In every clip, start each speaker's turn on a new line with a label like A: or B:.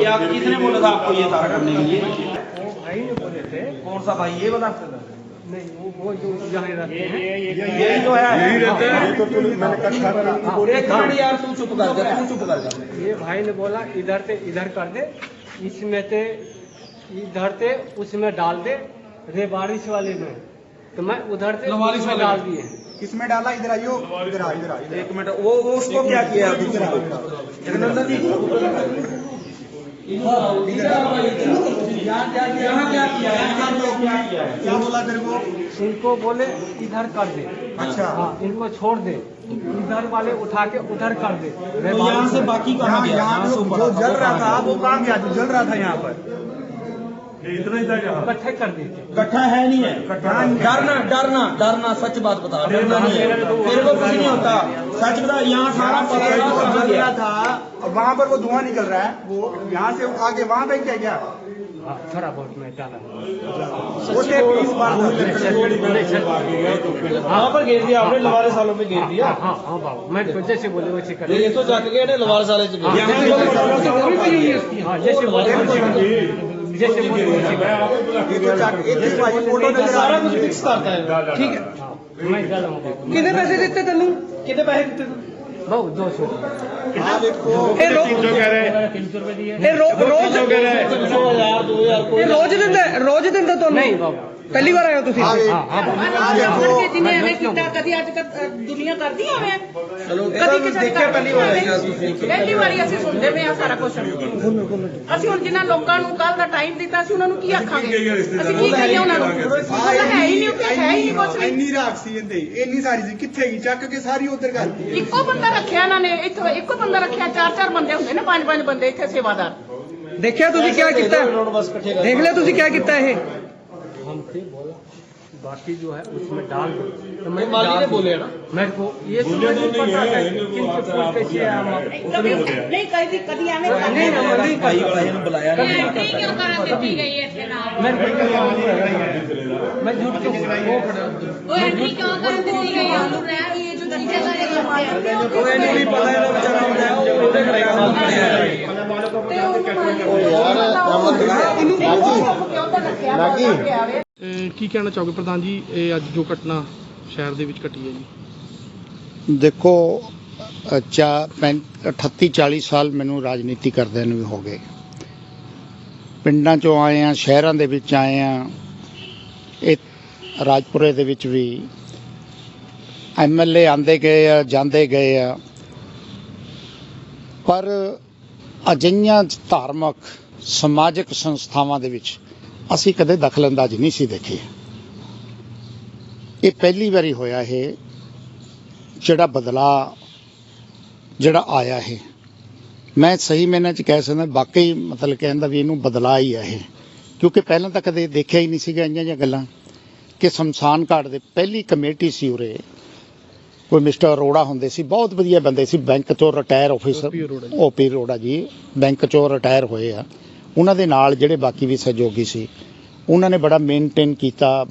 A: क्या किसने बोला था आपको ये सारा करने के लिए?
B: वो भाई ने बोले थे।
A: कौन सा भाई? ये वाला
B: नहीं वो वो जो यहाँ रहते हैं।
A: यही तो है। यही रहते हैं।
C: तो तुम मैंने
A: एक मिनट यार तू चुप कर जा तू चुप कर जा।
B: ये भाई ने बोला इधर से इधर कर दे इसमें से इधर से उसमें डाल दे रे बारिश वाले में। तो मैं उधर से उसमें
A: वाले
B: डाल दिए।
C: किसमें डाला इधर आइयो इधर आ इधर आ इधर
A: एक मिनट वो वो उसको क्या किया क्या किया यहाँ क्या किया यहाँ पे क्या किया
C: क्या बोला तेरे को
B: इनको बोले इधर कर दे।
C: अच्छा।
B: हाँ इनको छोड़ दे। इधर वाले उठा के उधर कर दे।
A: तो यहाँ से बाकी कहाँ
C: यहाँ जो जल रहा था वो कहाँ गया? जो जल रहा था यहाँ पर।
B: इकट्ठे कर देते
A: इकट्ठा है नहीं है।
C: नहीं है।
A: डरना डरना डरना सच बात बता डरना नहीं है। तेरे को कुछ नहीं होता। सच बता यहाँ सारा पता
C: था और वहाँ पर वो धुआँ निकल रहा है। वो यहाँ से आगे वहाँ पे क्या क्या?
B: हाँ थोड़ा बहुत मैं डाला
C: टेप इस बार
A: वहाँ पर घेर दिया आपने लवारे सालों में घेर दिया?
B: हाँ हाँ हाँ बाबू। मैं तो जैसे बोले वैसे कर
A: ये तो जाके गए लवारे साले से।
B: हाँ, हाँ जैसे बोले जैसे
A: ਸਾਰਾ
C: ਕੁਝ ਫਿਕਸ
B: ਕਰਤਾ ਹੈ ਠੀਕ ਹੈ? ਮੈਂ
D: ਜ਼ਿਆਦਾ ਮੋਬਾਈਲ ਕਿੰਨੇ ਪੈਸੇ
A: ਦਿੱਤੇ ਤੈਨੂੰ? ਕਿੰਨੇ ਪੈਸੇ
B: ਦਿੱਤੇ ਤੈਨੂੰ? ਬਹੁਤ
C: ਦੋ ਸੌ।
D: ਇਹ ਰੋ-
B: ਤਿੰਨ ਸੌ ਰੁਪਏ ਦੀ ਹੈ।
D: ਇਹ ਰੋ- ਰੋਜ਼ ਇਹ ਰੋਜ਼ ਦਿੰਦਾ ਰੋਜ਼ ਦਿੰਦਾ ਤੁਹਾਨੂੰ?
B: ਨਹੀਂ ਬਾਬਾ।
D: ਪਹਿਲੀ ਵਾਰ ਆਏ ਤੁਸੀਂ?
B: ਹਾਂ
C: ਆਹ ਦੇਖੋ
E: ਜਿਹਨੇ ਐਵੇਂ ਕੀਤਾ ਕਦੀ ਅੱਜ ਤੱਕ ਦੁਨੀਆ ਕਰਦੀ ਐਵੇਂ?
A: ਚਲੋ
E: ਕਦੀ ਕਿਸੇ
A: ਦੇਖਿਆ ਪਹਿਲੀ ਵਾਰ ਆਏ ਅਸੀਂ
E: ਪਹਿਲੀ ਵਾਰੀ ਅਸੀਂ ਸੁਣਦੇ ਪਏ ਆ ਸਾਰਾ ਕੁਝ ਅਸੀਂ ਹੁਣ ਜਿਨ੍ਹਾਂ ਲੋਕਾਂ ਨੂੰ ਕੱਲ ਦਾ ਟਾਈਮ ਦਿੱਤਾ ਸੀ ਉਹਨਾਂ ਨੂੰ ਕੀ ਆਖਾਂਗੇ? ਅਸੀਂ ਕੀ ਕਹੀਏ ਉਹਨਾਂ ਨੂੰ? ਹੈ ਹੀ ਨਹੀਂ ਉੱਥੇ ਹੈ ਹੀ ਨਹੀਂ ਕੁਝ ਨਹੀਂ
C: ਇੰਨੀ ਰਾਖ ਸੀ ਇਹਦੇ ਇੰਨੀ ਸਾਰੀ ਸੀ ਕਿੱਥੇ ਗਈ? ਚੱਕ ਕੇ ਸਾਰੀ ਉਧਰ ਕਰਤੀ
E: ਇੱਕੋ ਬੰਦਾ ਰੱਖਿਆ ਇਹਨਾਂ ਨੇ ਇੱਥੋਂ ਇੱਕੋ ਬੰਦਾ ਰੱਖਿਆ ਚਾਰ ਚਾਰ ਬੰਦੇ ਹੁੰਦੇ ਨੇ ਪੰਜ ਪੰਜ ਬੰਦੇ ਇੱਥੇ ਸੇਵਾਦਾਰ।
D: ਦੇਖਿਆ ਤੁਸੀਂ ਕੀ ਕੀਤਾ? ਦੇਖ ਲਿਆ ਤੁਸੀਂ ਕੀ ਕੀਤਾ ਇਹ?
B: थी बोला बाकी जो है उसमें डाल दो। तो मैं
A: माली ने बोले ना?
B: मैं को ये समझ नहीं पता है किन के कैसे है हम
E: कभी नहीं कभी कभी आने
B: का नहीं हम नहीं
A: भाई ने बुलाया नहीं
E: क्यों कहाँ पे पी गई है फिर
B: मैं मैं झूठ क्यों वो खड़ा
E: वो एंट्री क्यों कहाँ पे है? रहा ये जो चीज़ें कर रहे
A: हैं कोई नहीं पता है बेचारा हो। जाए वो देख रहा है। ओ यार
F: क्या? मतलब है नाकी ਕੀ ਕਹਿਣਾ ਚਾਹੋਗੇ ਪ੍ਰਧਾਨ ਜੀ? ਇਹ ਅੱਜ ਜੋ ਘਟਨਾ ਸ਼ਹਿਰ ਦੇ ਵਿੱਚ ਘਟੀ ਹੈ ਜੀ।
G: ਦੇਖੋ ਅ, ਚਾ 38 40 ਸਾਲ ਮੈਨੂੰ ਰਾਜਨੀਤੀ ਕਰਦਿਆਂ ਨੂੰ ਵੀ ਹੋ ਗਏ। ਪਿੰਡਾਂ ਚੋਂ ਆਏ ਆ ਸ਼ਹਿਰਾਂ ਦੇ ਵਿੱਚ ਆਏ ਆ। ਇਹ ਰਾਜਪੁਰੇ ਦੇ ਵਿੱਚ ਵੀ ਐਮਐਲਏ ਆਂਦੇ ਗਏ ਆ ਜਾਂਦੇ ਗਏ ਆ। ਪਰ ਅਜਿਹੀਆਂ ਧਾਰਮਿਕ ਸਮਾਜਿਕ ਸੰਸਥਾਵਾਂ ਦੇ ਵਿੱਚ ਅਸੀਂ ਕਦੇ ਦਖਲਅੰਦਾਜ਼ੀ ਨਹੀਂ ਸੀ ਦੇਖੀ। ਇਹ ਪਹਿਲੀ ਵਾਰੀ ਹੋਇਆ ਇਹ ਜਿਹੜਾ ਬਦਲਾ ਜਿਹੜਾ ਆਇਆ ਹੈ ਮੈਂ ਸਹੀ ਮੈਨਾਂ ਚ ਕਹਿ ਸਕਦਾ ਵਾਕਈ ਮਤਲਬ ਕਹਿੰਦਾ ਵੀ ਇਹਨੂੰ ਬਦਲਾ ਹੀ ਆ ਇਹ। ਕਿਉਂਕਿ ਪਹਿਲਾਂ ਤਾਂ ਕਦੇ ਦੇਖਿਆ ਹੀ ਨਹੀਂ ਸੀਗਾ ਇੰਨੀਆਂ ਜਿਹੀਆਂ ਗੱਲਾਂ ਕਿ ਸ਼ਮਸ਼ਾਨ ਘਾਟ ਦੇ ਪਹਿਲੀ ਕਮੇਟੀ ਸੀ ਉਰੇ। ਕੋਈ ਮਿਸਟਰ ਅਰੋੜਾ ਹੁੰਦੇ ਸੀ ਬਹੁਤ ਵਧੀਆ ਬੰਦੇ ਸੀ ਬੈਂਕ ਚੋਂ retire officer. OP Arora ji bank ਚੋਂ ਰਿਟਾਇਰ ਹੋਏ ਆ। ਉਹਨਾਂ ਦੇ ਨਾਲ ਜਿਹੜੇ ਬਾਕੀ ਵੀ ਸਹਿਯੋਗੀ ਸੀ, ਉਹਨਾਂ ਨੇ ਬੜਾ ਮੇਨਟੇਨ ਕੀਤਾ,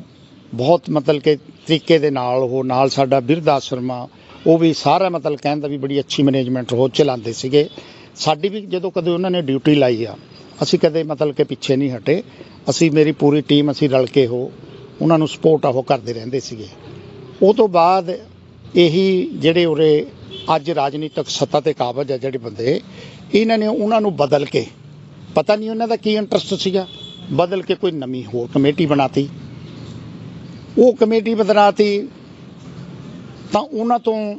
G: ਬਹੁਤ ਮਤਲਬ ਕਿ ਤਰੀਕੇ ਦੇ ਨਾਲ ਉਹ ਨਾਲ ਸਾਡਾ ਬਿਰਧ ਆਸ਼ਰਮ ਆ ਉਹ ਵੀ ਸਾਰਾ ਮਤਲਬ ਕਹਿੰਦਾ ਵੀ ਬੜੀ ਅੱਛੀ ਮੈਨੇਜਮੈਂਟ ਉਹ ਚਲਾਉਂਦੇ ਸੀਗੇ। ਸਾਡੀ ਵੀ ਜਦੋਂ ਕਦੇ ਉਹਨਾਂ ਨੇ ਡਿਊਟੀ ਲਾਈ ਆ, ਅਸੀਂ ਕਦੇ ਮਤਲਬ ਕਿ ਪਿੱਛੇ ਨਹੀਂ ਹਟੇ। ਅਸੀਂ ਮੇਰੀ ਪੂਰੀ ਟੀਮ ਅਸੀਂ ਰਲ ਕੇ ਉਹ, ਉਹਨਾਂ ਨੂੰ ਸਪੋਰਟ ਆ ਉਹ ਕਰਦੇ ਰਹਿੰਦੇ ਸੀਗੇ। ਉਹ ਤੋਂ ਬਾਅਦ ਇਹੀ ਜਿਹੜੇ ਉਰੇ ਅੱਜ ਰਾਜਨੀਤਿਕ ਸੱਤਾ ਤੇ ਕਾਬਜ ਆ ਜਿਹੜੇ ਬੰਦੇ, ਇਹਨਾਂ ਨੇ ਉਹਨਾਂ ਨੂੰ ਬਦਲ ਕੇ ਪਤਾ ਨਹੀਂ ਉਹਨਾਂ ਦਾ ਕੀ ਇੰਟਰਸਟ ਸੀਗਾ। ਬਦਲ ਕੇ ਕੋਈ ਨਵੀਂ ਹੋਰ ਕਮੇਟੀ ਬਣਾਤੀ। ਉਹ ਕਮੇਟੀ ਬਦਲਾਤੀ ਤਾਂ ਉਹਨਾਂ ਤੋਂ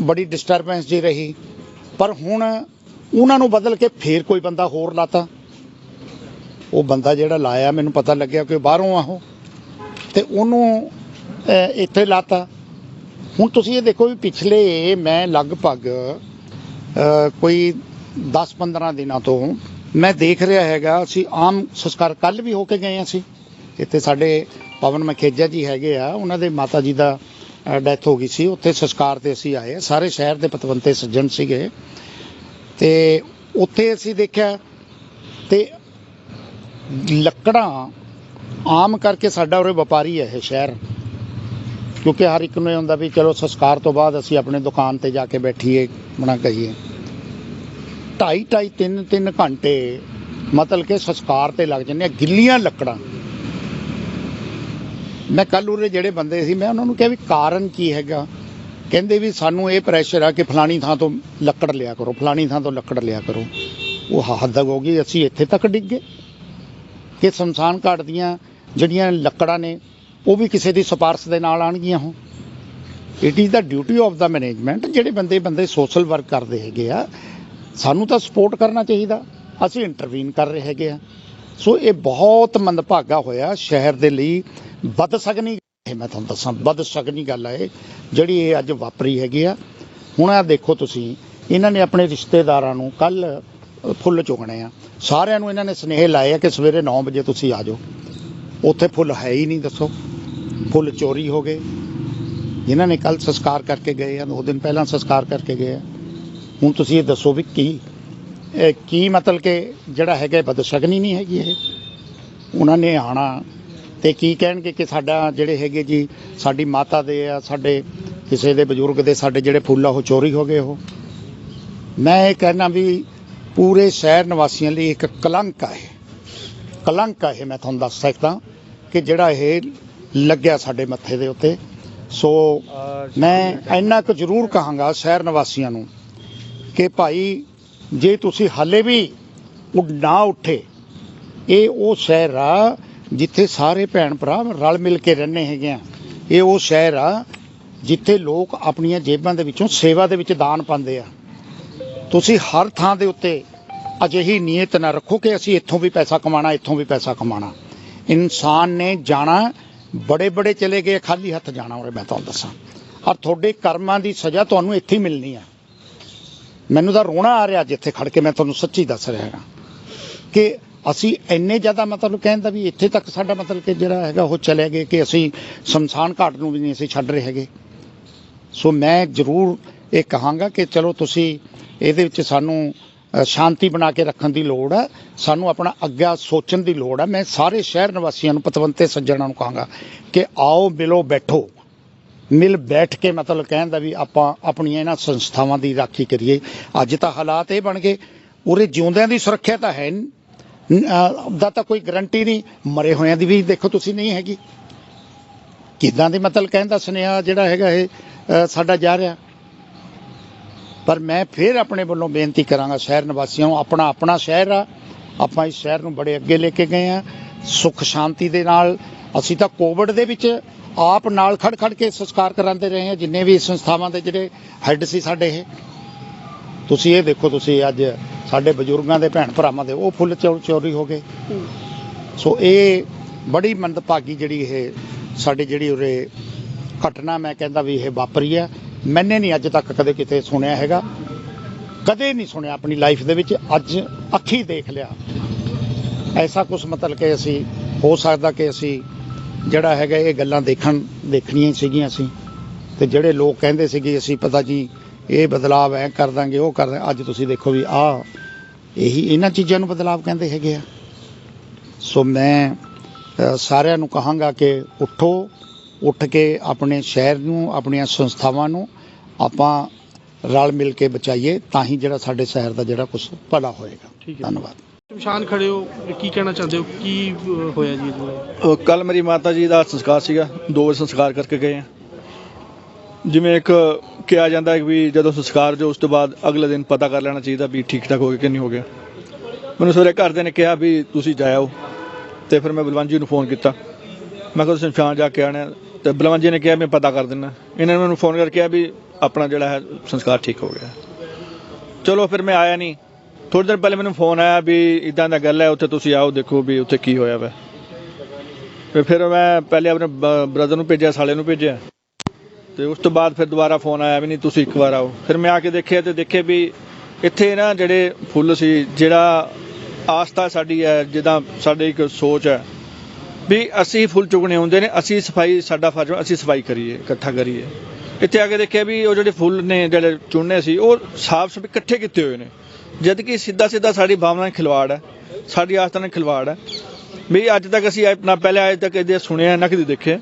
G: ਬੜੀ ਡਿਸਟਰਬੈਂਸ ਜੀ ਰਹੀ। ਪਰ ਹੁਣ ਉਹਨਾਂ ਨੂੰ ਬਦਲ ਕੇ ਫੇਰ ਕੋਈ ਬੰਦਾ ਹੋਰ ਲਾਤਾ। ਉਹ ਬੰਦਾ ਜਿਹੜਾ ਲਾਇਆ ਮੈਨੂੰ ਪਤਾ ਲੱਗਿਆ ਕਿ ਬਾਹਰੋਂ ਆ ਉਹ। ਤੇ ਉਹਨੂੰ ਅਹ, ਇੱਥੇ ਲਾਤਾ। ਹੁਣ ਤੁਸੀਂ ਇਹ ਦੇਖੋ ਵੀ ਪਿਛਲੇ ਮੈਂ ਲਗਭਗ ਕੋਈ 10-15 ਦਿਨਾਂ ਤੋਂ ਮੈਂ ਦੇਖ ਰਿਹਾ ਹੈਗਾ, ਅਸੀਂ ਆਮ ਸੰਸਕਾਰ ਕੱਲ ਵੀ ਹੋ ਕੇ ਗਏ ਹਾਂ ਅਸੀਂ। ਇੱਥੇ ਸਾਡੇ ਪਵਨ ਮਖੇਜਾ ਜੀ ਹੈਗੇ ਆ, ਉਹਨਾਂ ਦੇ ਮਾਤਾ ਜੀ ਦਾ ਡੈਥ ਹੋ ਗਈ ਸੀ। ਉੱਥੇ ਸੰਸਕਾਰ ਤੇ ਅਸੀਂ ਆਏ ਸਾਰੇ ਸ਼ਹਿਰ ਦੇ ਪਤਵੰਤੇ ਸੱਜਣ ਸੀਗੇ। ਤੇ ਉੱਥੇ ਅਸੀਂ ਦੇਖਿਆ ਤੇ ਲੱਕੜਾਂ ਆਮ ਕਰਕੇ ਸਾਡਾ ਉਰੇ ਵਪਾਰੀ ਹੈ ਇਹ ਸ਼ਹਿਰ। ਕਿਉਂਕਿ ਹਰ ਇੱਕ ਨੂੰ ਇਹ ਹੁੰਦਾ ਵੀ ਚਲੋ ਸੰਸਕਾਰ ਤੋਂ ਬਾਅਦ ਅਸੀਂ ਆਪਣੇ ਦੁਕਾਨ ਤੇ ਜਾ ਕੇ ਬੈਠੀਏ ਬਣਾ ਕਹੀਏ। ਢਾਈ ਢਾਈ ਤਿੰਨ ਤਿੰਨ ਘੰਟੇ ਮਤਲਬ ਕਿ ਸੰਸਕਾਰ ਤੇ ਲੱਗ ਜਾਂਦੇ ਆ, ਗਿੱਲੀਆਂ ਲੱਕੜਾਂ। ਮੈਂ ਕੱਲ ਉਰੇ ਜਿਹੜੇ ਬੰਦੇ ਸੀ, ਮੈਂ ਉਹਨਾਂ ਨੂੰ ਕਿਹਾ ਵੀ ਕਾਰਨ ਕੀ ਹੈਗਾ? ਕਹਿੰਦੇ ਵੀ ਸਾਨੂੰ ਇਹ ਪ੍ਰੈਸ਼ਰ ਆ ਕਿ ਫਲਾਣੀ ਥਾਂ ਤੋਂ ਲੱਕੜ ਲਿਆ ਕਰੋ, ਫਲਾਣੀ ਥਾਂ ਤੋਂ ਲੱਕੜ ਲਿਆ ਕਰੋ। ਉਹ ਹੱਦ ਹੋ ਗਈ, ਅਸੀਂ ਇੱਥੇ ਤੱਕ ਡਿੱਗੇ। ਕਿ ਸ਼ਮਸ਼ਾਨ ਘਾਟ ਦੀਆਂ ਜਿਹੜੀਆਂ ਲੱਕੜਾਂ ਨੇ, ਉਹ ਵੀ ਕਿਸੇ ਦੀ ਸਿਫਾਰਸ਼ ਦੇ ਨਾਲ ਆਣਗੀਆਂ ਉਹ it is the duty of the management ਜਿਹੜੇ ਬੰਦੇ ਬੰਦੇ ਸੋਸ਼ਲ ਵਰਕ ਕਰਦੇ ਹੈਗੇ ਆ ਸਾਨੂੰ ਤਾਂ ਸਪੋਰਟ ਕਰਨਾ ਚਾਹੀਦਾ। ਅਸੀਂ ਇੰਟਰਵੀਨ ਕਰ ਰਹੇ ਹੈਗੇ ਆ ਸੋ ਇਹ ਬਹੁਤ ਮੰਦਭਾਗਾ ਹੋਇਆ ਸ਼ਹਿਰ ਦੇ ਲਈ। ਬਦਸਗਨੀ ਇਹ ਮੈਂ ਤੁਹਾਨੂੰ ਦੱਸਾਂ ਬਦਸਗਨੀ ਗੱਲ ਹੈ ਇਹ, ਜਿਹੜੀ ਇਹ ਅੱਜ ਵਾਪਰੀ ਹੈਗੀ ਆ। ਹੁਣ ਆ ਦੇਖੋ ਤੁਸੀਂ ਇਹਨਾਂ ਨੇ ਆਪਣੇ ਰਿਸ਼ਤੇਦਾਰਾਂ ਨੂੰ ਕੱਲ ਫੁੱਲ ਚੁਗਣੇ ਆ। ਸਾਰਿਆਂ ਨੂੰ ਇਹਨਾਂ ਨੇ ਸਨੇਹ ਲਾਏ ਆ ਕਿ ਸਵੇਰੇ 9 ਵਜੇ ਤੁਸੀਂ ਆ ਜਾਓ। ਉੱਥੇ ਫੁੱਲ ਹੈ ਹੀ ਨਹੀਂ ਦੱਸੋ। ਫੁੱਲ ਚੋਰੀ ਹੋ ਗਏ। ਇਹਨਾਂ ਨੇ ਕੱਲ ਸੰਸਕਾਰ ਕਰਕੇ ਗਏ ਆ ਦੋ ਦਿਨ ਪਹਿਲਾਂ ਸੰਸਕਾਰ ਕਰਕੇ ਗਏ ਆ। ਹੁਣ ਤੁਸੀਂ ਇਹ ਦੱਸੋ ਵੀ ਕੀ ਇਹ ਕੀ ਮਤਲਬ ਕਿ ਜਿਹੜਾ ਹੈਗਾ ਬਦਸ਼ਗਨੀ ਨਹੀਂ ਹੈਗੀ ਇਹ? ਉਹਨਾਂ ਨੇ ਆਣਾ ਤੇ ਕੀ ਕਹਿਣਗੇ ਕਿ ਸਾਡਾ ਜਿਹੜੇ ਹੈਗੇ ਜੀ ਸਾਡੀ ਮਾਤਾ ਦੇ ਆ ਸਾਡੇ ਕਿਸੇ ਦੇ ਬਜ਼ੁਰਗ ਦੇ ਸਾਡੇ ਜਿਹੜੇ ਫੁੱਲ ਆ ਉਹ ਚੋਰੀ ਹੋ ਗਏ ਉਹ। ਮੈਂ ਇਹ ਕਹਿਣਾ ਵੀ ਪੂਰੇ ਸ਼ਹਿਰ ਨਿਵਾਸੀਆਂ ਲਈ ਇੱਕ ਕਲੰਕ ਆ ਇਹ। ਕਲੰਕ ਆ ਇਹ ਮੈਂ ਤੁਹਾਨੂੰ ਦੱਸ ਸਕਦਾ ਕਿ ਜਿਹੜਾ ਇਹ ਲੱਗਿਆ ਸਾਡੇ ਮੱਥੇ ਦੇ ਉੱਤੇ। ਸੋ ਮੈਂ ਇੰਨਾ ਕੁ ਜ਼ਰੂਰ ਕਹਾਂਗਾ ਸ਼ਹਿਰ ਨਿਵਾਸੀਆਂ ਨੂੰ ਕਿ ਭਾਈ, ਜੇ ਤੁਸੀਂ ਹਾਲੇ ਵੀ ਨਾ ਉੱਠੇ, ਇਹ ਉਹ ਸ਼ਹਿਰ ਆ ਜਿੱਥੇ ਸਾਰੇ ਭੈਣ ਭਰਾ ਰਲ ਮਿਲ ਕੇ ਰਹਿੰਦੇ ਹੈਗੇ ਆ। ਇਹ ਉਹ ਸ਼ਹਿਰ ਆ ਜਿੱਥੇ ਲੋਕ ਆਪਣੀਆਂ ਜੇਬਾਂ ਦੇ ਵਿੱਚੋਂ ਸੇਵਾ ਦੇ ਵਿੱਚ ਦਾਨ ਪਾਉਂਦੇ ਆ। ਤੁਸੀਂ ਹਰ ਥਾਂ ਦੇ ਉੱਤੇ ਅਜਿਹੀ ਨੀਅਤ ਨਾ ਰੱਖੋ ਕਿ ਅਸੀਂ ਇੱਥੋਂ ਵੀ ਪੈਸਾ ਕਮਾਣਾ ਇੱਥੋਂ ਵੀ ਪੈਸਾ ਕਮਾਣਾ ਇਨਸਾਨ ਨੇ ਜਾਣਾ, ਬੜੇ ਬੜੇ ਚਲੇ ਗਏ, ਖਾਲੀ ਹੱਥ ਜਾਣਾ ਔਰ ਮੈਂ ਤੁਹਾਨੂੰ ਦੱਸਾਂ। ਔਰ ਤੁਹਾਡੇ ਕਰਮਾਂ ਦੀ ਸਜ਼ਾ ਤੁਹਾਨੂੰ ਇੱਥੇ ਹੀ ਮਿਲਣੀ ਆ। ਮੈਨੂੰ ਤਾਂ ਰੋਣਾ ਆ ਰਿਹਾ ਜਿੱਥੇ ਖੜ ਕੇ ਮੈਂ ਤੁਹਾਨੂੰ ਸੱਚੀ ਦੱਸ ਰਿਹਾ ਹਾਂ ਕਿ ਅਸੀਂ ਇੰਨੇ ਜ਼ਿਆਦਾ ਮਤਲਬ ਕਹਿੰਦਾ ਵੀ ਇੱਥੇ ਤੱਕ ਸਾਡਾ ਮਤਲਬ ਕਿ ਜਿਹੜਾ ਹੈਗਾ ਉਹ ਚਲੇ ਗਏ ਕਿ ਅਸੀਂ ਸ਼ਮਸ਼ਾਨ ਘਾਟ ਨੂੰ ਵੀ ਨਹੀਂ ਅਸੀਂ ਛੱਡ ਰਹੇ ਹੈਗੇ। ਸੋ ਮੈਂ ਜ਼ਰੂਰ ਇਹ ਕਹਾਂਗਾ ਕਿ ਚਲੋ ਤੁਸੀਂ ਇਹਦੇ ਵਿੱਚ ਸਾਨੂੰ ਸ਼ਾਂਤੀ ਬਣਾ ਕੇ ਰੱਖਣ ਦੀ ਲੋੜ ਹੈ ਸਾਨੂੰ ਆਪਣਾ ਅੱਗਾ ਸੋਚਣ ਦੀ ਲੋੜ ਹੈ ਮੈਂ ਸਾਰੇ ਸ਼ਹਿਰ ਨਿਵਾਸੀਆਂ ਨੂੰ, ਪਤਵੰਤੇ ਸੱਜਣਾਂ ਨੂੰ ਕਹਾਂਗਾ ਕਿ ਆਓ, ਮਿਲੋ, ਬੈਠੋ। ਮਿਲ ਬੈਠ ਕੇ ਮਤਲਬ ਕਹਿਣ ਦਾ ਵੀ ਆਪਾਂ ਆਪਣੀਆਂ ਇਹਨਾਂ ਸੰਸਥਾਵਾਂ ਦੀ ਰਾਖੀ ਕਰੀਏ। ਅੱਜ ਤਾਂ ਹਾਲਾਤ ਇਹ ਬਣ ਗਏ। ਉਰੇ ਜਿਉਂਦਿਆਂ ਦੀ ਸੁਰੱਖਿਆ ਤਾਂ ਹੈ ਨ- ਦਾ ਤਾਂ ਕੋਈ ਗਰੰਟੀ ਨਹੀਂ। ਮਰੇ ਹੋਇਆਂ ਦੀ ਵੀ ਦੇਖੋ ਤੁਸੀਂ ਨਹੀਂ ਹੈਗੀ। ਕਿਦਾਂ ਦੇ ਮਤਲਬ ਕਹਿਣ ਦਾ ਸੁਨੇਹਾ ਜਿਹੜਾ ਹੈਗਾ ਇਹ ਸਾਡਾ ਜਾ ਰਿਹਾ। ਪਰ ਮੈਂ ਫਿਰ ਆਪਣੇ ਵੱਲੋਂ ਬੇਨਤੀ ਕਰਾਂਗਾ ਸ਼ਹਿਰ ਨਿਵਾਸੀਆਂ ਨੂੰ, ਆਪਣਾ ਆਪਣਾ ਸ਼ਹਿਰ ਆ। ਆਪਾਂ ਇਸ ਸ਼ਹਿਰ ਨੂੰ ਬੜੇ ਅੱਗੇ ਲੈ ਕੇ ਗਏ ਆ। ਸੁਖ ਸ਼ਾਂਤੀ ਦੇ ਨਾਲ ਅਸੀਂ ਤਾਂ ਕੋਵਿਡ ਦੇ ਵਿੱਚ ਆਪ ਨਾਲ ਖੜ ਖੜ ਕੇ ਸੰਸਕਾਰ ਕਰਾਉਂਦੇ ਰਹੇ ਆ ਜਿੰਨੇ ਵੀ ਸੰਸਥਾਵਾਂ ਦੇ ਜਿਹੜੇ ਹੈੱਡ ਸੀ ਸਾਡੇ ਇਹ। ਤੁਸੀਂ ਇਹ ਦੇਖੋ ਤੁਸੀਂ ਅੱਜ ਸਾਡੇ ਬਜ਼ੁਰਗਾਂ ਦੇ ਭੈਣ ਭਰਾਵਾਂ ਦੇ ਉਹ ਫੁੱਲ ਚੋਰੀ ਹੋ ਗਏ। ਸੋ ਇਹ ਬੜੀ ਮੰਦਭਾਗੀ ਜਿਹੜੀ ਇਹ ਸਾਡੇ ਜਿਹੜੀ ਉਰੇ ਘਟਨਾ ਮੈਂ ਕਹਿੰਦਾ ਵੀ ਇਹ ਵਾਪਰੀ ਹੈ। ਮੈਨੇ ਨਹੀਂ ਅੱਜ ਤੱਕ ਕਦੇ ਕਿਤੇ ਸੁਣਿਆ ਹੈਗਾ। ਕਦੇ ਨਹੀਂ ਸੁਣਿਆ ਆਪਣੀ ਲਾਈਫ ਦੇ ਵਿੱਚ। ਅੱਜ ਅੱਖੀ ਦੇਖ ਲਿਆ। ਐਸਾ ਕੁਝ ਮਤਲਬ ਕਿ ਅਸੀਂ ਹੋ ਸਕਦਾ ਕਿ ਅਸੀਂ ਜਿਹੜਾ ਹੈਗਾ ਇਹ ਗੱਲਾਂ ਦੇਖਣ ਦੇਖਣੀਆਂ ਸੀਗੀਆਂ ਅਸੀਂ। ਤੇ ਜਿਹੜੇ ਲੋਕ ਕਹਿੰਦੇ ਸੀਗੇ ਅਸੀਂ ਪਤਾ ਜੀ ਇਹ ਬਦਲਾਵ ਐ ਕਰ ਦਾਂਗੇ ਉਹ ਕਰ ਦਾਂਗੇ ਅੱਜ ਤੁਸੀਂ ਦੇਖੋ ਵੀ ਆ ਇਹੀ ਇਹਨਾਂ ਚੀਜ਼ਾਂ ਨੂੰ ਬਦਲਾਵ ਕਹਿੰਦੇ ਹੈਗੇ ਆ। ਸੋ ਮੈਂ ਅ, ਸਾਰਿਆਂ ਨੂੰ ਕਹਾਂਗਾ ਕਿ ਉੱਠੋ ਉੱਠ ਕੇ ਆਪਣੇ ਸ਼ਹਿਰ ਨੂੰ ਆਪਣੀਆਂ ਸੰਸਥਾਵਾਂ ਨੂੰ ਆਪਾਂ ਰਲ ਮਿਲ ਕੇ ਬਚਾਈਏ ਤਾਂ ਹੀ ਜਿਹੜਾ ਸਾਡੇ ਸ਼ਹਿਰ ਦਾ ਜਿਹੜਾ ਕੁਝ ਭਲਾ ਹੋਏਗਾ।
F: ਠੀਕ ਹੈ।
G: ਧੰਨਵਾਦ।
F: ਸ਼ਮਸ਼ਾਨ ਖੜੇ ਹੋ? ਕੀ ਕਹਿਣਾ ਚਾਹੁੰਦੇ ਹੋ? ਕੀ ਹੋਇਆ ਜੀ ਇਹਦੇ
H: ਕੱਲ ਮੇਰੀ ਮਾਤਾ ਜੀ ਦਾ ਸੰਸਕਾਰ ਸੀਗਾ। ਦੋ ਵਾਰ ਸੰਸਕਾਰ ਕਰਕੇ ਗਏ ਆ। ਜਿਵੇਂ ਇੱਕ ਕਿਹਾ ਜਾਂਦਾ ਹੈ ਵੀ ਜਦੋਂ ਸੰਸਕਾਰ ਜੋ ਉਸ ਤੋਂ ਬਾਅਦ ਅਗਲੇ ਦਿਨ ਪਤਾ ਕਰ ਲੈਣਾ ਚਾਹੀਦਾ ਵੀ ਠੀਕ ਠਾਕ ਹੋ ਗਿਆ ਕਿ ਨਹੀਂ ਹੋ ਗਿਆ ਮੈਨੂੰ ਸਵੇਰੇ ਘਰਦਿਆਂ ਨੇ ਕਿਹਾ ਵੀ ਤੁਸੀਂ ਜਾਇਓ ਤੇ ਫਿਰ ਮੈਂ ਬਲਵੰਤ ਜੀ ਨੂੰ ਫੋਨ ਕੀਤਾ। ਮੈਂ ਕਿਹਾ ਸ਼ਮਸ਼ਾਨ ਜਾ ਕੇ ਆਣਾ ਹੈ। ਤੇ ਬਲਵੰਤ ਜੀ ਨੇ ਕਿਹਾ, ਮੈਂ ਪਤਾ ਕਰ ਦਿੰਦਾ। ਇਹਨਾਂ ਨੇ ਮੈਨੂੰ ਫੋਨ ਕਰਕੇ ਕਿਹਾ ਵੀ ਆਪਣਾ ਜਿਹੜਾ ਹੈ ਸੰਸਕਾਰ ਠੀਕ ਹੋ ਗਿਆ। ਚਲੋ ਫਿਰ ਮੈਂ ਆਇਆ ਨਹੀਂ। ਥੋੜੀ ਦਿਨ ਪਹਿਲੇ ਮੈਨੂੰ ਫੋਨ ਆਇਆ ਵੀ ਇਦਾਂ ਦਾ ਗੱਲ ਹੈ, ਉੱਥੇ ਤੁਸੀਂ ਆਓ, ਦੇਖੋ ਵੀ ਉੱਥੇ ਕੀ ਹੋਇਆ ਵਾ। ਤੇ ਫਿਰ ਮੈਂ ਪਹਿਲੇ ਆਪਣੇ ਬ੍ਰਦਰ ਨੂੰ ਭੇਜਿਆ, ਸਾਲੇ ਨੂੰ ਭੇਜਿਆ। ਤੇ ਉਸ ਤੋਂ ਬਾਅਦ ਫਿਰ ਦੁਬਾਰਾ ਫੋਨ ਆਇਆ ਵੀ ਨਹੀਂ, ਤੁਸੀਂ ਇੱਕ ਵਾਰ ਆਓ। ਫਿਰ ਮੈਂ ਆ ਕੇ ਦੇਖਿਆ ਤੇ ਦੇਖੇ ਵੀ ਇੱਥੇ ਨਾ ਜਿਹੜੇ ਫੁੱਲ ਸੀ, ਜਿਹੜਾ ਆਸਥਾ ਸਾਡੀ ਹੈ, ਜਿੱਦਾਂ ਸਾਡੀ ਇੱਕ ਸੋਚ ਹੈ ਵੀ ਅਸੀਂ ਫੁੱਲ ਚੁਗਣੇ ਹੁੰਦੇ ਨੇ, ਅਸੀਂ ਸਫ਼ਾਈ, ਸਾਡਾ ਫਰਜ਼ ਅਸੀਂ ਸਫ਼ਾਈ ਕਰੀਏ, ਇਕੱਠਾ ਕਰੀਏ। ਇੱਥੇ ਆ ਕੇ ਦੇਖਿਆ ਵੀ ਉਹ ਜਿਹੜੇ ਫੁੱਲ ਨੇ, ਜਿਹੜੇ ਚੁਣਨੇ ਸੀ, ਉਹ ਸਾਫ਼ ਸੁਥਰੇ ਇਕੱਠੇ ਕੀਤੇ ਹੋਏ ਨੇ। ਜਦ ਕਿ ਸਿੱਧਾ ਸਿੱਧਾ ਸਾਡੀ ਭਾਵਨਾ ਨਾਲ ਖਿਲਵਾੜ ਹੈ। ਸਾਡੀ ਆਸਥਾ ਨਾਲ ਖਿਲਵਾੜ ਹੈ। ਵੀ ਅੱਜ ਤੱਕ ਅਸੀਂ ਆਪਣਾ ਪਹਿਲੇ ਅੱਜ ਤੱਕ ਇਹਦੇ ਸੁਣਿਆ ਨਾ ਕਦੇ ਦੇਖਿਆ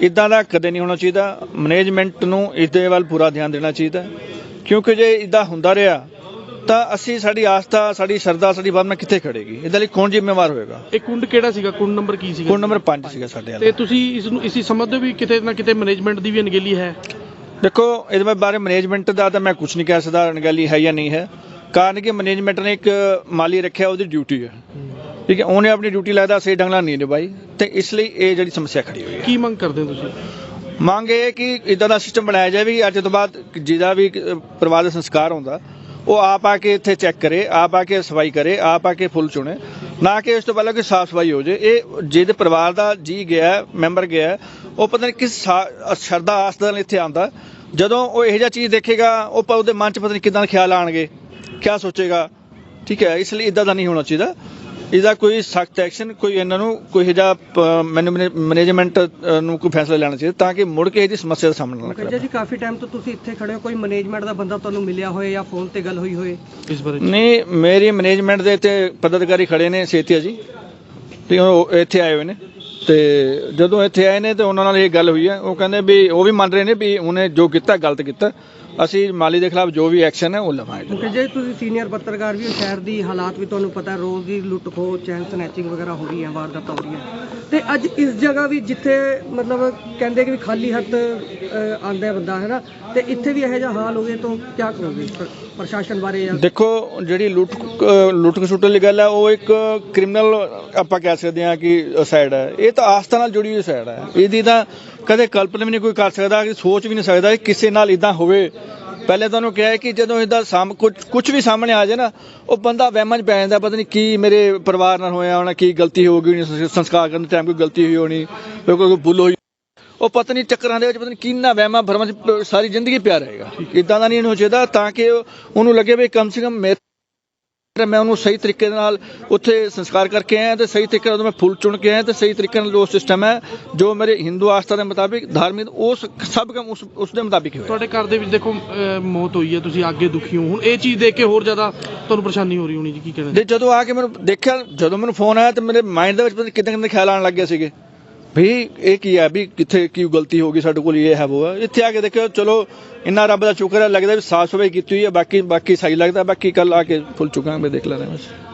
H: ਇਦਾਂ ਦਾ ਕਦੇ ਨਹੀਂ ਹੋਣਾ ਚਾਹੀਦਾ। ਮੈਨੇਜਮੈਂਟ ਨੂੰ ਇਸ ਦੇ ਵੱਲ ਪੂਰਾ ਧਿਆਨ ਦੇਣਾ ਚਾਹੀਦਾ। ਕਿਉਂਕਿ ਜੇ ਇਦਾਂ ਹੁੰਦਾ ਰਿਹਾ ਤਾਂ ਅਸੀਂ ਸਾਡੀ ਆਸਥਾ ਸਾਡੀ ਸ਼ਰਧਾ ਸਾਡੀ ਭਾਵਨਾ ਕਿੱਥੇ ਖੜੇਗੀ? ਇਹਦੇ ਲਈ ਕੌਣ ਜ਼ਿੰਮੇਵਾਰ ਹੋਏਗਾ?
F: ਇਹ ਕੁੰਡ ਕਿਹੜਾ ਸੀਗਾ? ਕੁੰਡ ਨੰਬਰ ਕੀ ਸੀਗਾ?
H: ਕੋਡ ਨੰਬਰ 5 ਸੀਗਾ ਸਾਡੇ
F: ਤੇ
H: ਵਾਲਾ
F: ਤੁਸੀਂ ਇਸ ਨੂੰ ਇਸੀ ਸਮਝਦੇ ਹੋ ਵੀ ਕਿਤੇ ਨਾ ਕਿਤੇ ਮੈਨੇਜਮੈਂਟ ਦੀ ਵੀ ਅਣਗਹਿਲੀ ਹੈ?
H: ਦੇਖੋ ਇਹਦੇ ਬਾਰੇ ਮੈਨੇਜਮੈਂਟ ਦਾ ਤਾਂ ਮੈਂ ਕੁਝ ਨਹੀਂ ਕਹਿ ਸਕਦਾ ਅਣਗਹਿਲੀ ਹੈ ਜਾਂ ਨਹੀਂ ਹੈ। ਕਾਰਨ ਕਿ ਮੈਨੇਜਮੈਂਟ ਨੇ ਇੱਕ ਮਾਲੀ ਰੱਖਿਆ ਉਹਦੀ ਡਿਊਟੀ ਹੈ। ਠੀਕ ਹੈ ਉਹਨੇ ਆਪਣੀ ਡਿਊਟੀ ਲੱਗਦਾ ਸਹੀ ਢੰਗ ਨਾਲ ਨਹੀਂ ਨਿਭਾਈ ਤੇ ਇਸ ਲਈ ਇਹ ਜਿਹੜੀ ਸਮੱਸਿਆ ਖੜੀ ਹੋਈ ਹੈ।
F: ਕੀ ਮੰਗ ਕਰਦੇ ਹੋ ਤੁਸੀਂ?
H: ਮੰਗ ਇਹ ਹੈ ਕਿ ਇਦਾਂ ਦਾ ਸਿਸਟਮ ਬਣਾਇਆ ਜਾਵੇ ਅੱਜ ਤੋਂ ਬਾਅਦ ਜਿਹਦਾ ਵੀ ਪਰਿਵਾਰ ਦਾ ਸੰਸਕਾਰ ਹੁੰਦਾ ਉਹ ਆਪ ਆ ਕੇ ਇੱਥੇ ਚੈੱਕ ਕਰੇ ਆਪ ਆ ਕੇ ਸਫ਼ਾਈ ਕਰੇ ਆਪ ਆ ਕੇ ਫੁੱਲ ਚੁਣੇ। ਨਾ ਕਿ ਉਸ ਤੋਂ ਪਹਿਲਾਂ ਕੋਈ ਸਾਫ਼ ਸਫ਼ਾਈ ਹੋ ਜੇ। ਇਹ ਜਿਹਦੇ ਪਰਿਵਾਰ ਦਾ ਜੀ ਗਿਆ ਮੈਂਬਰ ਗਿਆ ਉਹ ਪਤਾ ਨਹੀਂ ਕਿਸ ਸਾ- ਸ਼ਰਧਾ ਆਸ ਨਾਲ ਇੱਥੇ ਆਂਦਾ ਜਦੋਂ ਉਹ ਇਹੋ ਜਿਹਾ ਚੀਜ਼ ਦੇਖੇਗਾ ਉਹ ਉਹਦੇ ਮਨ 'ਚ ਪਤਾ ਨਹੀਂ ਕਿਦਾਂ ਖਿਆਲ ਆਣਗੇ ਕਿਆ ਸੋਚੇਗਾ? ਠੀਕ ਹੈ ਇਸ ਲਈ ਇਦਾਂ ਦਾ ਨਹੀਂ ਹੋਣਾ ਚਾਹੀਦਾ। ਇਹਦਾ ਕੋਈ ਸਖਤ ਐਕਸ਼ਨ ਕੋਈ ਇਹਨਾਂ ਨੂੰ ਕੋਈ ਇਹੋ ਜਿਹਾ ਮੈਨੇਜਮੈਂਟ ਨੂੰ ਕੋਈ ਫੈਸਲਾ ਲੈਣਾ ਚਾਹੀਦਾ ਤਾਂ ਕਿ ਮੁੜ ਕੇ ਇਹਦੀ ਸਮੱਸਿਆ ਦਾ ਸਾਹਮਣਾ ਨਾ ਕਰੇ।
D: ਜੀ ਕਾਫੀ ਟਾਈਮ ਤੋਂ ਤੁਸੀਂ ਇੱਥੇ ਖੜੇ ਹੋ ਕੋਈ ਮੈਨੇਜਮੈਂਟ ਦਾ ਬੰਦਾ ਤੁਹਾਨੂੰ ਮਿਲਿਆ ਹੋਏ ਜਾਂ ਫੋਨ ਤੇ ਗੱਲ ਹੋਈ ਹੋਏ
F: ਇਸ ਬਾਰੇ
H: ਨਹੀਂ ਮੇਰੀ ਮੈਨੇਜਮੈਂਟ ਦੇ ਇੱਥੇ ਪਦਾਧਿਕਾਰੀ ਖੜੇ ਨੇ ਸੇਤੀਆ ਜੀ। ਤੇ ਉਹ ਇੱਥੇ ਆਏ ਹੋਏ ਨੇ। ਤੇ ਜਦੋਂ ਇੱਥੇ ਆਏ ਨੇ ਤੇ ਉਹਨਾਂ ਨਾਲ ਇਹ ਗੱਲ ਹੋਈ ਹੈ। ਉਹ ਕਹਿੰਦੇ ਵੀ ਉਹ ਵੀ ਮੰਨ ਰਹੇ ਨੇ ਵੀ ਉਹਨੇ ਜੋ ਕੀਤਾ ਗਲਤ ਕੀਤਾ। ਅਸੀਂ ਮਾਲੀ ਦੇ ਖਿਲਾਫ ਜੋ ਵੀ ਐਕਸ਼ਨ ਹੈ ਉਹ ਲਵਾਂਗੇ।
D: ਮੁਖਰਜੀ ਜੀ ਤੁਸੀਂ ਸੀਨੀਅਰ ਪੱਤਰਕਾਰ ਵੀ ਹੋ ਸ਼ਹਿਰ ਦੀ ਹਾਲਾਤ ਵੀ ਤੁਹਾਨੂੰ ਪਤਾ ਰੋਜ਼ ਦੀ ਲੁੱਟ ਖੋਹ ਚੈਨ ਸਨੈਚਿੰਗ ਵਗੈਰਾ ਹੋ ਰਹੀ ਹੈ ਵਾਰਦਾਤਾਂ ਹੋ ਰਹੀਆਂ ਤੇ ਅੱਜ ਇਸ ਜਗ੍ਹਾ ਵੀ ਜਿੱਥੇ ਮਤਲਬ ਕਹਿੰਦੇ ਕਿ ਵੀ ਖਾਲੀ ਹੱਥ ਅਹ, ਆਉਂਦਾ ਬੰਦਾ ਹੈ ਨਾ? ਤੇ ਇੱਥੇ ਵੀ ਇਹੋ ਜਿਹਾ ਹਾਲ ਹੋ ਗਿਆ ਤਾਂ ਕੀ ਕਰੋਗੇ ਪ੍ਰਸ਼ਾਸਨ ਬਾਰੇ ਜਾਂ
H: ਦੇਖੋ ਜਿਹੜੀ ਲੁੱਟ ਅਹ ਲੁੱਟ ਖਸੁੱਟ ਵਾਲੀ ਗੱਲ ਹੈ ਉਹ ਇੱਕ ਕ੍ਰਿਮੀਨਲ ਆਪਾਂ ਕਹਿ ਸਕਦੇ ਹਾਂ ਕਿ ਸਾਈਡ ਹੈ ਇਹ ਤਾਂ ਆਸਥਾ ਨਾਲ ਜੁੜੀ ਹੋਈ ਸਾਈਡ ਹੈ ਇਹਦੀ ਤਾਂ ਕਦੇ ਕਲਪਨਾ ਵੀ ਨਹੀਂ ਕੋਈ ਕਰ ਸਕਦਾ ਕਿ ਸੋਚ ਵੀ ਨਹੀਂ ਸਕਦਾ ਕਿ ਕਿਸੇ ਨਾਲ ਇਦਾਂ ਹੋਵੇ। ਪਹਿਲੇ ਤੁਹਾਨੂੰ ਕਿਹਾ ਕਿ ਜਦੋਂ ਇਹਦਾ ਸਾਮ ਕੁਝ ਕੁਝ ਵੀ ਸਾਹਮਣੇ ਆ ਜਾਏ ਨਾ ਉਹ ਬੰਦਾ ਵਹਿਮਾਂ 'ਚ ਪੈ ਜਾਂਦਾ ਪਤਾ ਨਹੀਂ ਕੀ ਮੇਰੇ ਪਰਿਵਾਰ ਨਾਲ ਹੋਇਆ ਹੋਣਾ ਕੀ ਗਲਤੀ ਹੋ ਗਈ ਹੋਣੀ, ਸੰਸਕਾਰ ਕਰਨ ਦੇ ਟਾਈਮ ਕੋਈ ਗਲਤੀ ਹੋਈ ਹੋਣੀ ਕੋਈ ਕੋਈ ਭੁੱਲ ਹੋਈ ਉਹ ਪਤਾ ਨਹੀਂ ਚੱਕਰਾਂ ਦੇ ਵਿੱਚ ਪਤਾ ਨਹੀਂ ਕਿੰਨਾ ਵਹਿਮਾਂ ਭਰਮਾਂ 'ਚ ਸਾਰੀ ਜ਼ਿੰਦਗੀ ਪਿਆ ਰਹੇਗਾ। ਇਦਾਂ ਦਾ ਨਹੀਂ ਹੋਣਾ ਚਾਹੀਦਾ ਤਾਂ ਕਿ ਉਹ- ਉਹਨੂੰ ਲੱਗੇ ਵੀ ਕਮ ਸੇ ਕਮ ਮੈਂ ਉਹਨੂੰ ਸਹੀ ਤਰੀਕੇ ਨਾਲ ਉੱਥੇ ਸੰਸਕਾਰ ਕਰਕੇ ਆਇਆ ਤੇ ਸਹੀ ਤਰੀਕੇ ਨਾਲ ਮੈਂ ਫੁੱਲ ਚੁਣ ਕੇ ਆਇਆ ਤੇ ਸਹੀ ਤਰੀਕੇ ਨਾਲ ਜੋ ਸਿਸਟਮ ਹੈ ਜੋ ਮੇਰੇ ਹਿੰਦੂ ਆਸਥਾ ਦੇ ਮੁਤਾਬਿਕ ਧਾਰਮਿਕ ਉਸ ਸਭ ਕੰਮ ਉਸ ਉਸ ਦੇ ਮੁਤਾਬਿਕ ਹੋਇਆ।
F: ਤੁਹਾਡੇ ਘਰ ਦੇ ਵਿੱਚ ਦੇਖੋ ਮੌਤ ਹੋਈ ਹੈ ਤੁਸੀਂ ਅੱਗੇ ਦੁਖੀ ਹੋ। ਹੁਣ ਇਹ ਚੀਜ਼ ਦੇਖ ਕੇ ਹੋਰ ਜ਼ਿਆਦਾ ਤੁਹਾਨੂੰ ਪਰੇਸ਼ਾਨੀ ਹੋ ਰਹੀ ਹੋਣੀ ਜੀ ਕੀ ਕਹਿਣਾ
H: ਤੇ ਜਦੋਂ ਆ ਕੇ ਮੈਨੂੰ ਦੇਖਿਆ ਜਦੋਂ ਮੈਨੂੰ ਫੋਨ ਆਇਆ ਤੇ ਮੇਰੇ ਮਾਈਂਡ ਦੇ ਵਿੱਚ ਕਿੰਨੇ ਕਿੰਨੇ ਖਿਆਲ ਆਉਣ ਲੱਗੇ ਸੀਗੇ। ਵੀ ਇਹ ਕੀ ਹੈ? ਵੀ ਕਿੱਥੇ ਕੀ ਗਲਤੀ ਹੋ ਗਈ ਸਾਡੇ ਕੋਲ, ਇਹ ਹੈ, ਉਹ ਹੈ। ਇੱਥੇ ਆ ਕੇ ਦੇਖਿਓ, ਚਲੋ, ਇੰਨਾ ਰੱਬ ਦਾ ਸ਼ੁਕਰ ਹੈ, ਲੱਗਦਾ ਵੀ ਸਾਫ਼ ਸਫ਼ਾਈ ਕੀਤੀ ਹੋਈ ਹੈ, ਬਾਕੀ ਬਾਕੀ ਸਹੀ ਲੱਗਦਾ, ਬਾਕੀ ਕੱਲ ਆ ਕੇ ਫੁੱਲ ਚੁੱਕਾਂਗੇ, ਦੇਖ ਲੈਣਾ ਬਸ।